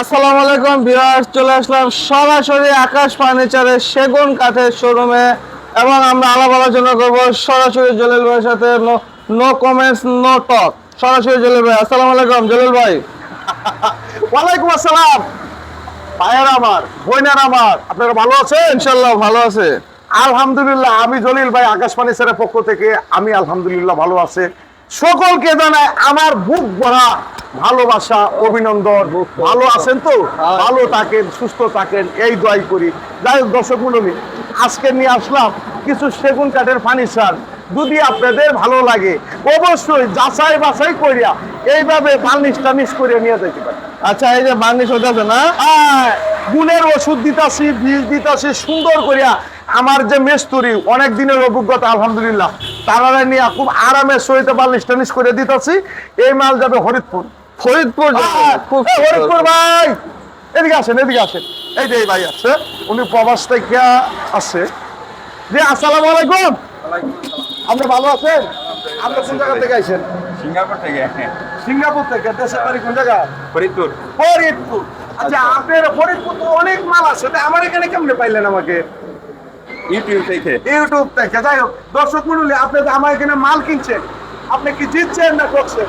আসসালামু আলাইকুম ভিউয়ার্স চলে আসলাম সরাসরি আকাশ ফার্নিচারের সেগুন কাঠের শোরুমে এবং আমরা আলাপ আলোচনা করব সরাসরি জলিল ভাইয়ের সাথে। নো কমেন্টস নো টক সরাসরি জলিল ভাই আসসালামু আলাইকুম জলিল ভাই। ওয়ালাইকুম আসসালাম। ভাইয়ার আমার বোনের আমার আপনারা ভালো আছেন? ইনশাল্লাহ ভালো আছে। আলহামদুলিল্লাহ আমি জলিল ভাই আকাশ ফার্নিচারের পক্ষ থেকে আমি আলহামদুলিল্লাহ ভালো আছে। সকলকে জানাই আমার বুক ভরা ভালোবাসা অভিনন্দন। ভালো আছেন তো? ভালো থাকেন সুস্থ থাকেন এই দোয়াই করি। যাই হোক দর্শক মন্ডলী আজকে নিয়ে আসলাম কিছু সেগুন কাঠের ফার্নিচার। যদি আপনাদের ভালো লাগে অবশ্যই যাচাই বাছাই করিয়া এইভাবে বার্নিশ টার্নিশ করে নিয়ে যেতে পারেন। আচ্ছা এই যে বার্নিশ হতেছে না? আহ, গুণের ওষুধ দিতাছি বীজ দিতাছি সুন্দর করিয়া আমার যে মেস্তুরি অনেক দিনের অভিজ্ঞতা আলহামদুলিল্লাহ। তারা নিয়ে খুব আরামে সহিত বালিশ টানিশ করে দিতাছি। এই মাল যাবে হরিদপুর। ফরিদপুর এই ভাই! এদিকে আসেন এদিকে আসেন। এই যে এই ভাই আছে উনি প্রবাস থেকে আসছে জি আসসালামু আলাইকুম। আপনি ভালো আছেন? আপনি কোন জায়গা থেকে আইছেন? সিঙ্গাপুর থেকে। সিঙ্গাপুর থেকে দেশের বাড়ি কোন জায়গা? ফরিদপুর। ফরিদপুর। আচ্ছা আপনার ফরিদপুর তো অনেক মাল আছে তা আমার এখানে কেমনে পাইলেন আমাকে? ইউটিউব থেকে। ইউটিউব থেকে যাই হোক দর্শক মন্ডলী আপনি তো আমার এখানে মাল কিনছেন আপনি কি জিতছেন না করছেন?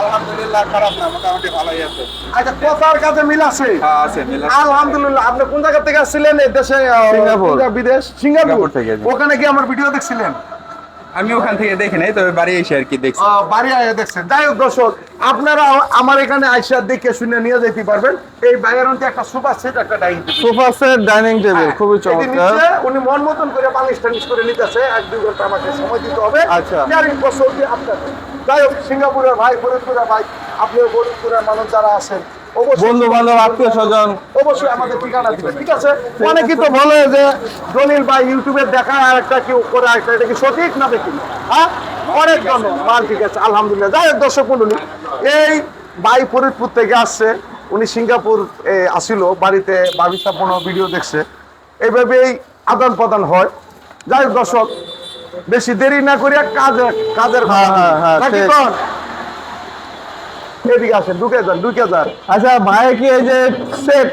আলহামদুলিল্লাহ খারাপ না মোটামুটি ভালোই আছে। আচ্ছা কথার কাছে মিল আছে? হ্যাঁ আছে মিল আছে। আলহামদুলিল্লাহ আপনি কোন জায়গা থেকে আসছিলেন? দেশে সিঙ্গাপুর। বিদেশ? সিঙ্গাপুর। সিঙ্গাপুর থেকে, ওখানে কি আমার ভিডিও দেখছিলেন? আমি ওখান থেকে দেখি নাই তবে বাড়ি এসে আর কি দেখছি। বাড়ি আয়া দেখছেন। যাই হোক দর্শক আপনারা আমার এখানে আইসা দেখে শুনে নিয়ে যেতে পারবেন। এই বাইরেন্টে একটা সুপার সেট একটা dining table. Sofa set dining table খুবই চমৎকার। উনি মন মতন করে টালিশ করে নিতেছে। এক দুই ঘণ্টা আমাকে সময় দিতে হবে। আচ্ছা। চারিং বছর দিয়ে আপনার যাই হোক সিঙ্গাপুরের ভাই ফরিদপুরের ভাই আপনিও ফরিদপুরের মানুষ যারা আছেন অবশ্যই বন্ধু বান্ধব আত্মীয় স্বজন। অবশ্যই আমাদের ঠিকানা দিবেন ঠিক আছে? অনেকে তো বলে যে দলিল ভাই ইউটিউবে দেখা আর একটা কেউ করে একটা এটা কি সঠিক না দেখি হ্যাঁ? অনেক ধন্যবাদ। ঠিক আছে আলহামদুলিল্লাহ। যাই হোক দর্শক মন্ডলী এই ভাই ফরিদপুর থেকে আসছে উনি সিঙ্গাপুর আসিল বাড়িতে বাবিস্থাপন ভিডিও দেখছে। এইভাবেই আদান প্রদান হয়। যাই হোক দর্শক বেশি দেরি না করিয়া কাজের কাজের হ্যাঁ, হ্যাঁ, হ্যাঁ, নাকি কোন? এদিকে আসেন ঢুকে যান ঢুকে যান। আচ্ছা ভাই কি এই যে সেট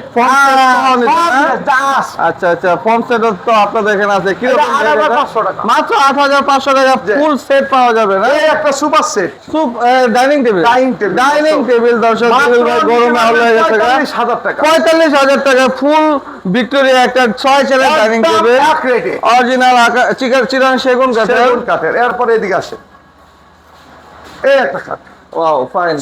আচ্ছা আচ্ছা ফোন সেট তো আপনাদের এখানে আছে। কি এটা 8,500 টাকা। মাত্র আট হাজার পাঁচশো টাকা ফুল সেট পাওয়া যাবে না? একটা super set dining table Dining table, dining table দর্শক গরমে হল হয়ে গেছে পঁয়তাল্লিশ হাজার টাকা। পঁয়তাল্লিশ হাজার টাকা ফুল ভিক্টোরিয়া একটা ছয় চেয়ারের ডাইনিং টেবিল। অরিজিনাল চিরান সেগুন কাঠের। কাঠের। এরপরে এদিকে আসে এই একটা কাঠ। ওয়াও ফাইন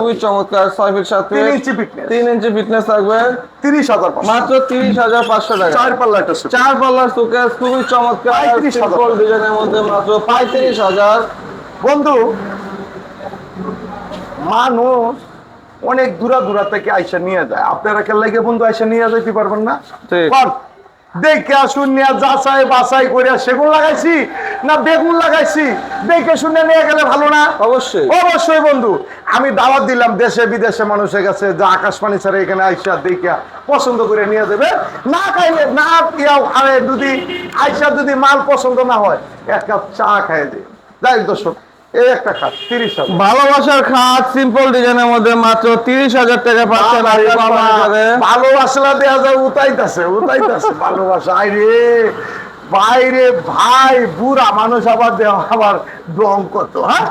খুবই চমৎকার ছয় ফিট সাত তিন ইঞ্চি ফিটনেস তিন ইঞ্চি ফিটনেস থাকবে। তিরিশ হাজার মাত্র তিরিশ হাজার পাঁচশো টাকা। চার পাল্লা চার পাল্লার সুকেস খুবই চমৎকার। সিম্পল ডিজাইনের মধ্যে মাত্র পঁয়ত্রিশ হাজার। বন্ধু মানুষ অনেক দূরা দূরা থেকে আইসা নিয়ে যায়। আপনারা লাগে বন্ধু আইসা নিয়ে যাইতে পারবেন না। ঠিক। দেখে যাচাই বাছাই করে সেগুন লাগাইছি না বেগুন লাগাইছি? দেখে শুনে নিয়ে গেলে ভালো না? অবশ্যই। অবশ্যই বন্ধু আমি দাওয়াত দিলাম দেশে বিদেশে মানুষের কাছে যে আকাশবাণী ছাড়া এখানে আইসা দেখিয়া পছন্দ করে নিয়ে যাবে। না খাইলে না ইয়াও আরে যদি আইসা যদি মাল পছন্দ না হয় এক কাপ চা খাইয়ে দিই যাই দর্শক এই একটা তিরিশ হাজার। ভালোবাসার খাত সিম্পল ডিজাইনের মধ্যে মাত্র তিরিশ হাজার টাকা পাচ্ছেন বাবা রে আকাশ বাবা, ফার্নিচারে। ভালোবাসা দেওয়া যায় উতাইতাছে উতাইতাছে ভালোবাসা। আইরে বাইরে ভাই বুড়া মানুষ আবার দেওয়া আবার ডং কত হ্যাঁ?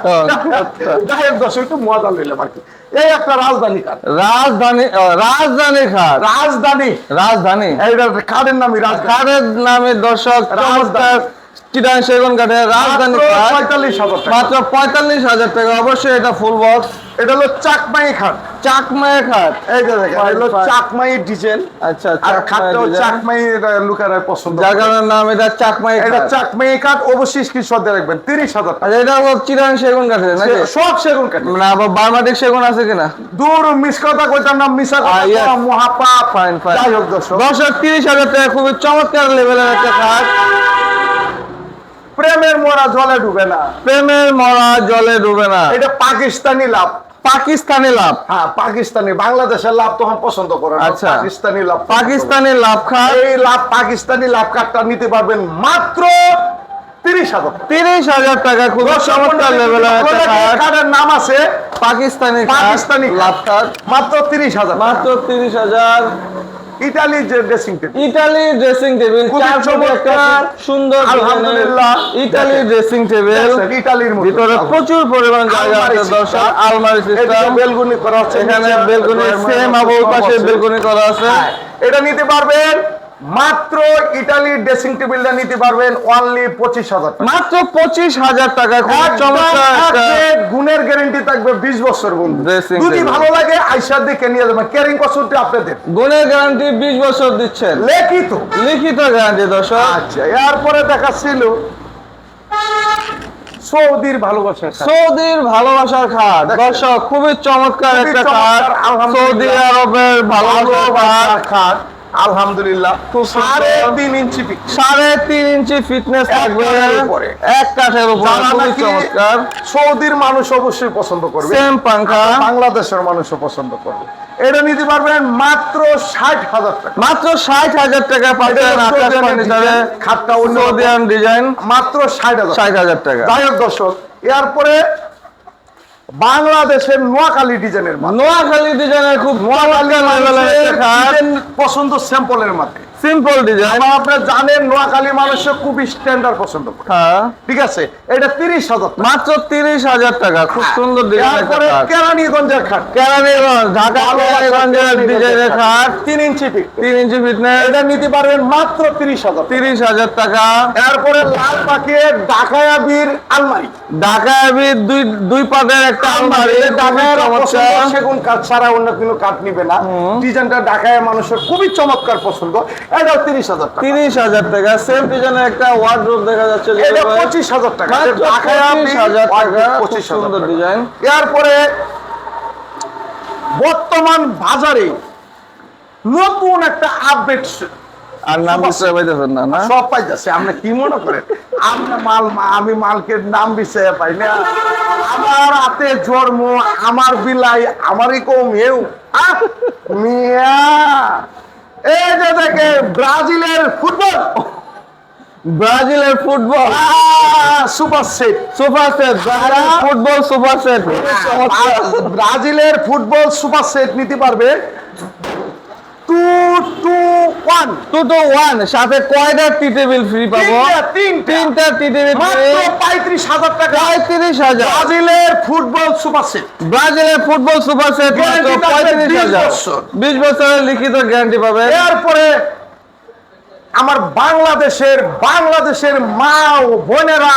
আচ্ছা। যাই হোক দর্শক একটু মজা নিলাম আর কি। এই একটা রাজধানী কাঠ রাজধানী রাজধানী খাট। রাজধানী। রাজধানী? এইটা কাঠের নামই রাজধানী। কাঠের নামে দর্শক চমৎকার। চিটাং সেগুন কাঠের রাজধানী পঁয়তাল্লিশ হাজার মাত্র পঁয়তাল্লিশ হাজার টাকা। অবশ্যই এটা ফুল বক্স এটা হলো চাকমাই খাট। চাকমায় খাট। এই যে দেখেন এটা হলো চাকমাই ডিজাইন। আচ্ছা আর চাকমাই লুকারা পছন্দ নাম এটা চাকমাই এটা চাকমাই কাঠ অবশ্যই স্ক্রিনশট দিয়ে রাখবেন। তিরিশ হাজার টাকা। আচ্ছা এটা হলো চিটাং সেগুন কাঠের নাকি? সব সেগুন কাঠ না আবার বার্মাটিক সেগুন আছে কিনা? দূর মিস কথা কইতাম না মিসা কথা yes. ফাইন ফাইন যাই হোক দর্শক। দর্শক তিরিশ হাজার টাকা খুবই চমৎকার লেভেলের একটা খাট। প্রেমের মোরা জলে ডুবে না। প্রেমের মরা জলে ডুবে না। এটা পাকিস্তানি লাভ। পাকিস্তানি লাভ। হ্যাঁ পাকিস্তানি। বাংলাদেশের লাভ তখন পছন্দ করে আচ্ছা। পাকিস্তানি লাভ পাকিস্তানি লাভ এই লাভ পাকিস্তানি লাভ কার্ডটা নিতে পারবেন মাত্র তিরিশ হাজার তিরিশ হাজার টাকা খুব চমৎকার লেভেলের নাম আছে পাকিস্তানি পাকিস্তানি লাভ খাট মাত্র তিরিশ হাজার মাত্র তিরিশ হাজার। ইটালি যে dressing table Italy dressing table. সুন্দর আলহামদুলিল্লাহ। ইটালি ড্রেসিং টেবিল ইটালির মতো। ভিতরে প্রচুর পরিমাণ জায়গা আছে দর্শক আলমারি সিস্টেম বেলকনি করা আছে এখানে বেলকনি সেম আছে, আবু পাশে বেলকনি করা আছে। হ্যাঁ, এটা নিতে পারবেন মাত্র ইটালির ড্রেসিং টেবিলটা নিতে পারবেন অনলি পঁচিশ হাজার মাত্র পঁচিশ হাজার টাকা খুব চমৎকার গুণের গ্যারান্টি থাকবে বিশ বছর বন্ধু। যদি ভালো লাগে আইসার দিকে নিয়ে যাবেন। ক্যারিং কসুটি আপনাদের। গুণের গ্যারান্টি বিশ বছর দিচ্ছেন। লিখিত। লিখিত গ্যারান্টি দর্শক। আচ্ছা এরপরে দেখাচ্ছিল সৌদির ভালোবাসা সৌদির ভালোবাসার খাট। দর্শক খুবই চমৎকার একটা খাট। সৌদি আরবের ভালোবাসার খাট। আলহামদুলিল্লাহ। সাড়ে তিন ইঞ্চি সাড়ে তিন ইঞ্চি ফিটনেস থাকবে। এক কাঠের উপরে। যারা খুবই নাকি চমৎকার। সৌদির মানুষ অবশ্যই পছন্দ করবে। সেম পাঙ্খা। বাংলাদেশের মানুষও পছন্দ করবে। এটা নিতে পারবেন মাত্র ষাট হাজার টাকা। মাত্র ষাট হাজার টাকা এটা আকাশ ফার্নিচারে খাটটা অন্য। ডিজাইন মাত্র ষাট হাজার ষাট হাজার টাকা। যাই হোক দর্শক এরপরে বাংলাদেশের নোয়াখালী ডিজাইনের নোয়াখালী ডিজাইনের খুব পছন্দ স্যাম্পলের মধ্যে সিম্পল ডিজাইন আবার আপনারা জানেন নোয়াখালী মানুষের খুবই স্ট্যান্ডার্ড পছন্দ করে। হ্যাঁ। ঠিক আছে? এটা তিরিশ হাজার টাকা। মাত্র তিরিশ হাজার টাকা খুব সুন্দর ডিজাইন খাট কেরানীগঞ্জের খাট। কেরানীগঞ্জ ঢাকা কেরানীগঞ্জের ডিজাইনের খাট। তিন ইঞ্চি পিক তিন ইঞ্চি ফিটনেস এটা নিতে পারবেন মাত্র তিরিশ হাজার তিরিশ হাজার টাকা। এরপরে লাল পাখির ডাকায়া বীর আলমারি। ঢাকা আবির দুই দুই পাটের একটা আলমারি। ঢাকায় খুবই সেগুন কাঠ ছাড়া অন্য কোনো কাঠ নিবে না। ডিজাইনটা ঢাকায় মানুষের খুবই চমৎকার পছন্দ। এটাও তিরিশ হাজার টাকা। তিরিশ হাজার টাকা। সেম ডিজাইনের একটা দেখা যাচ্ছে এটা পঁচিশ হাজার টাকা। পঁচিশ হাজার টাকা। পঁচিশ সুন্দর ডিজাইন এরপরে বর্তমান বাজারে নতুন একটা আপডেট আর নাম সব আছে। পাইতেছেন না না? সব পাই যাচ্ছে আপনি কি মনে করেন? আমরা মাল আমি মালকে নাম বিষয়ে পাই না। আমার হাতে জন্ম আমার বিলাই আমারই কম। হেউ মিয়া। এই যে দেখে ব্রাজিলের ফুটবল। ব্রাজিলের football. Super set. Super set football super set. ব্রাজিলের ফুটবল সুপার সেট নিতে পারবে two two one two two one সাথে কয়টা টি টেবিল ফ্রি পাবো? তিনটা তিনটা। টি টেবিল পঁয়ত্রিশ হাজার টাকা। পঁয়ত্রিশ হাজার। ব্রাজিলের ফুটবল সুপার সেট ব্রাজিলের ফুটবল সুপার সেট Guarantee পঁয়ত্রিশ হাজার। বিশ বছরের লিখিত গ্যারান্টি পাবে এরপরে আমার বাংলাদেশের বাংলাদেশের মা ও বোনেরা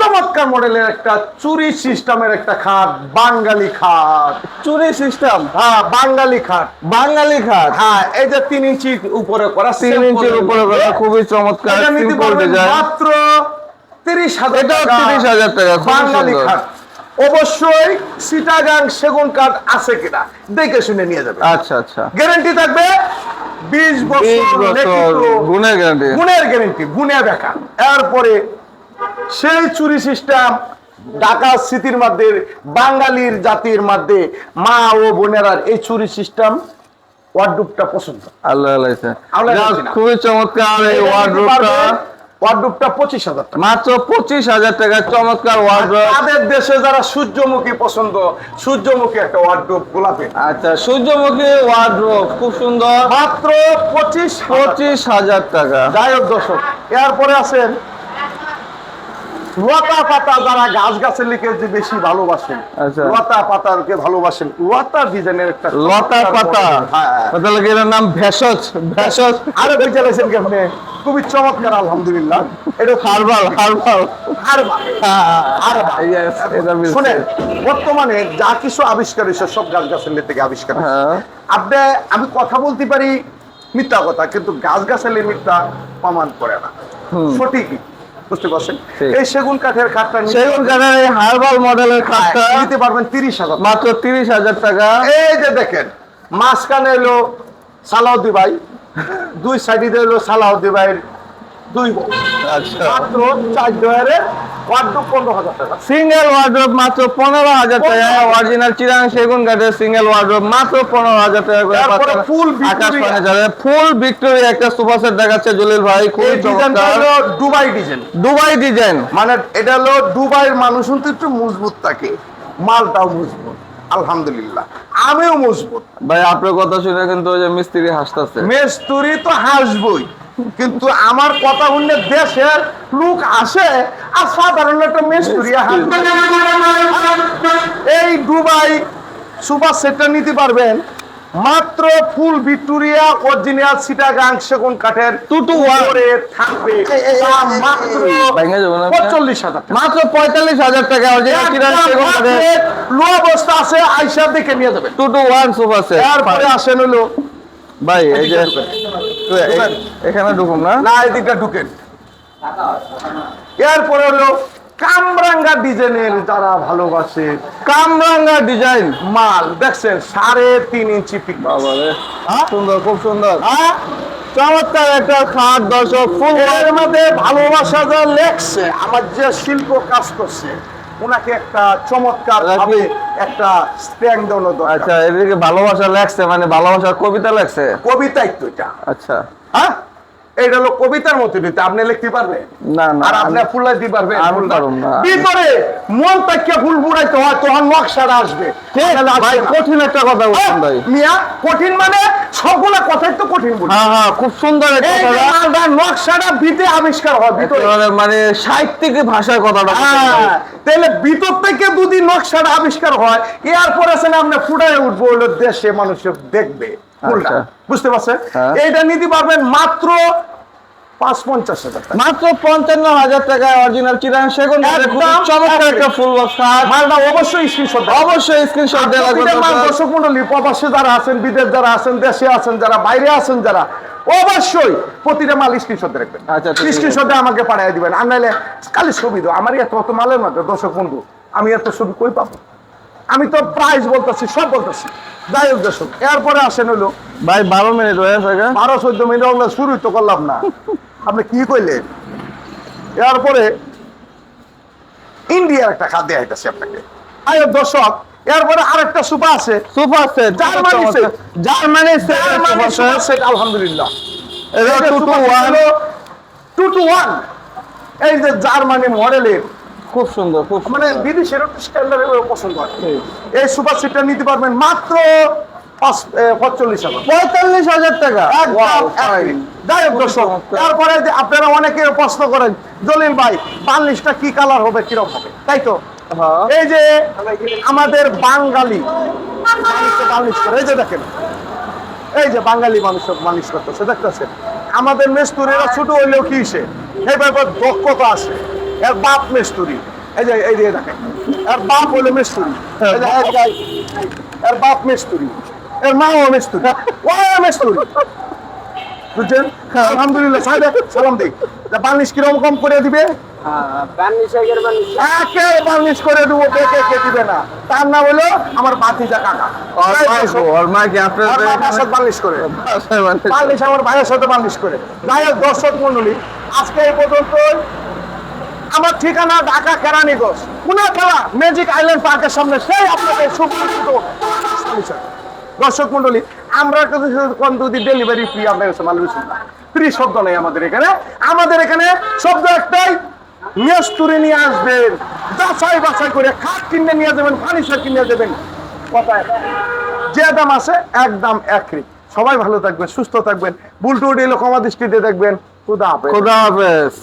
চমৎকার মডেলের একটা চুরি সিস্টেমের একটা খাট বাঙালি খাট। চুরি সিস্টেম? হ্যাঁ বাঙালি খাট। বাঙালি খাট? হ্যাঁ এই যে তিন ইঞ্চি উপরে করা তিন ইঞ্চির উপরে করা খুবই চমৎকার মাত্র তিরিশ হাজার টাকা। 30,000 টাকা, বাঙালি খাট। অবশ্যই সিটাগাং সেগুন কাঠ আছে কিনা দেখে শুনে নিয়ে যাবে আচ্ছা আচ্ছা। গ্যারান্টি থাকবে বিশ বছর গুণের গ্যারান্টি গুণের গ্যারেন্টি গুণে দেখা এরপরে সেই চুরি সিস্টেম ঢাকা স্মৃতির মধ্যে বাঙালির জাতির মধ্যে মা ও বোনেরার এই চুরি সিস্টেম ওয়ার্ডরোবটা পছন্দ। আল্লাহ। খুবই চমৎকার এই ওয়ার্ডরোবটা ওয়ার্ডরোবটা পঁচিশ হাজার টাকা। মাত্র পঁচিশ হাজার টাকা চমৎকার ওয়ার্ডরোব তাদের দেশে যারা সূর্যমুখী পছন্দ সূর্যমুখী একটা ওয়ার্ডরোব গোলাপি আচ্ছা সূর্যমুখী ওয়ার্ডরোব খুব সুন্দর। মাত্র পঁচিশ পঁচিশ পঁচিশ হাজার টাকা। যাই হোক দর্শক এরপরে আছেন লতা পাতা যারা গাছ গাছের লিখে যে বেশি ভালোবাসেন আচ্ছা। লতা পাতাকে ভালোবাসেন লতা ডিজাইনের একটা লতা পাতা। হ্যাঁ। তাহলে কি নাম ভেষজ? ভেষজ? আরে বুঝে গেছেন কেমনে? খুবই চমৎকার আলহামদুলিল্লাহ। এটা হারবাল হারবাল। হারবা হারবা Yes, এটা মিলছে। শুনেন বর্তমানে যা কিছু আবিষ্কার হয়েছে সব গাছ গাছের থেকে আবিষ্কার। হ্যাঁ। আপনি আমি কথা বলতে পারি মিথ্যা কথা কিন্তু গাছ গাছালি মিথ্যা প্রমাণ করে না। সঠিকই। বুঝতে পারছেন? এই সেগুন কাঠের খাটটা সেগুন কাঠের এই হারবাল মডেলের খাটটা হ্যাঁ, নিতে পারবেন তিরিশ হাজার মাত্র তিরিশ হাজার টাকা। এই যে দেখেন মাঝখানে এলো সালাউদ্দি ভাই দুই সাইডে এলো সালাউদ্দি ভাইয়ের দুই আচ্ছা। মাত্র চার ডয়ারের ওয়ার্ডরোব পনেরো হাজার টাকা। সিঙ্গেল ওয়ার্ড্রোব মাত্র পনেরো হাজার টাকা। অরিজিনাল চিরাং সেগুন কাঠের সিঙ্গেল ওয়ার্ড্রোব মাত্র পনেরো হাজার টাকা করে তারপরে পাচ্ছেন। full আকাশ Victoria। ফুল ভিক্টোরিয়া একটা সুপার সেট দেখাচ্ছে জলিল ভাই। খুব চমৎকার। দুবাই ডিজাইন দুবাই ডিজাইন মানে এটা হলো দুবাইয়ের মানুষ কিন্তু একটু মজবুত থাকে। মালটাও মজবুত। আলহামদুলিল্লাহ। আমিও মজবুত। ভাই আপনার কথা শুনে কিন্তু ওই যে মিস্ত্রি হাসতেছে। মেস্তুরি তো হাসবই। কিন্তু আমার কথা শুনলে দেশের লোক আসে আর সাধারণ একটা মেস্তুরি এই দুবাই সুপার সেটটা নিতে পারবেন। মাত্র ফুল ভিক্টোরিয়া অরিজিনাল সিটাগাং সেগুন কাঠের টুটু উপরে থাকবে। পঁয়তাল্লিশ হাজার টাকা। মাত্র পঁয়তাল্লিশ হাজার টাকা অরিজিনাল চিরাং সেগুন কাঠের। লো অবস্থা আছে আইসা দেখে নিয়ে যাবে two two one super set. তারপরে আসেন হলো ভাই এই যে এখানে ঢুকুন না? না এদিকটা ঢুকেন। এরপরে হলো কামরাঙ্গা ডিজাইনের যারা ভালোবাসে কামরাঙ্গা ডিজাইন মাল। দেখছেন সাড়ে তিন ইঞ্চি পিক বাবারে সুন্দর খুব সুন্দর। চমৎকার একটা খাট দর্শক ফুল মধ্যে ভালোবাসা যা লেখছে আমার যে শিল্প কাজ করছে ওনাকে একটা চমৎকার ভাবে একটা দেওয়ানো দরকার। আচ্ছা এদিকে ভালোবাসা লেখছে মানে ভালোবাসার কবিতা লেখছে কবিতাই তো এটা। আচ্ছা। হ্যাঁ? এটা হলো কবিতার মতো দিতে আপনি লিখতে পারবেন? না না আর আপনি ফুলাই দিতে পারবেন? আমি? পারুম না। ভিতরে মন তাকিয়ে ফুল বুড়াইতে হয় তখন নকশাটা আসবে। আসবে ভাই কঠিন একটা কথা বলছেন ভাই। মিয়া কঠিন মানে সকলে কথাই তো কঠিন বলি হ্যাঁ হ্যাঁ খুব সুন্দর একটা কথা। মালটা নকশাটা ভিতরে আবিষ্কার হয় ভিতরে মানে সাহিত্যিক ভাষার কথাটা হ্যাঁ, তাহলে ভিতর থেকে যদি নকশাটা আবিষ্কার হয় এরপর আসলে আমরা ফুটায় উঠবো হলো দেশে মানুষ দেখবে আচ্ছা। বুঝতে পারছেন হ্যাঁ। এইটা নিতে পারবেন মাত্র পাঁচ পঞ্চাশ হাজার টাকা। মাত্র পঞ্চান্ন হাজার টাকায় অরিজিনাল চিরাং সেগুন। কাঠের খুব একদম চমৎকার একটা ফুল বক্স মালটা অবশ্যই স্ক্রিনশট অবশ্যই স্ক্রিনশট দেওয়া লাগবে দর্শক। দর্শক মন্ডলী প্রবাসে যারা আছেন বিদেশ যারা আছেন দেশে আছেন যারা বাইরে আছেন যারা অবশ্যই প্রতিটা মাল স্ক্রিনশট রাখবেন আচ্ছা, স্ক্রিনশটে আমাকে পাঠিয়ে দিবেন। আর নাহলে খালি ছবি দাও। আমার এত অত মালের মধ্যে দর্শক বন্ধু আমি এত ছবি কই পাবো? আমি তো প্রাইস বলতেছি সব বলতেছি। যাই হোক দর্শক এরপরে আসেন হলো ভাই বারো মিনিট হয়ে থাকে বারো চোদ্দ মিনিট আমরা শুরুই তো করলাম না। আপনি কি কইলেন? এরপরে ইন্ডিয়ার একটা খাদ্য আইতেছে আপনাকে। আয় দর্শক এরপরে আরেকটা সুপা আছে। Super set. Germany. Germany set আলহামদুলিল্লাহ। এটা টু টু ওয়ান এই যে জার্মানি মডেলের। খুব সুন্দর খুব মানে বিদেশের স্ট্যান্ডার্ড পছন্দ হয়। এই সুপার সেটটা নিতে পারবেন মাত্র পঁয়তাল্লিশ হাজার। পঁয়তাল্লিশ হাজার টাকা. যাই হোক দর্শক তারপরে আপনারা অনেকে প্রশ্ন করেন জলিল ভাই বার্নিশটা কি কালার হবে কীরকম হবে? তাই তো? হ্যাঁ। এই যে আমাদের বাঙালি করে এই যে দেখেন। এই যে বাঙালি মানুষ বার্নিশ করতেছে দেখতেছেন? আমাদের মেস্তুরিরা ছোট হইলেও কি সে এই ব্যাপার দক্ষতা আছে। এর বাপ মেস্তুরি। এই যে এই যে দেখেন। এর বাপ হইল মেস্তুরি। এই যে এক গাই। এর বাপ মেস্তুরি। এর মাও মেস্তুরি ও মেস্তুরি বুঝছেন? আলহামদুলিল্লাহ সাহেব সালাম দিই। বার্নিশ কীরকম কম করে দিবে? একে বার্নিশ করে দেবো বেঁকে কে দিবে না। তার নাম হলো আমার ভাতিজা কাকা। ওর মা গো, ওর মা কি আপনার আর সাথে বার্নিশ করে। বার্নিশ আমার ভাইয়ের সাথে বার্নিশ করে। দর্শক মন্ডলী আজকে এই পর্যন্ত আমার ঠিকানা ঢাকা কেরানীগঞ্জ। পুনে খেলা ম্যাজিক আইল্যান্ড পার্কের সামনে সেই আপনাদের সুপরিচিত। দর্শক মন্ডলী, আমরা কোন যদি ডেলিভারি ফ্রি আপনার কাছে মাল বেশি ফ্রি শব্দ নেই আমাদের এখানে। আমাদের এখানে শব্দ একটাই মেস্তুরি নিয়ে আসবেন। যাচাই বাছাই করে খাট কিনে নিয়ে যাবেন, ফার্নিচার কিনে যাবেন। কথা একটাই। যে দাম আছে একদম একই সবাই ভালো থাকবেন, সুস্থ থাকবেন। বুলটু ডিলো কমা দৃষ্টিতে দেখবেন। খুদা হাফেজ। খুদা হাফেজ।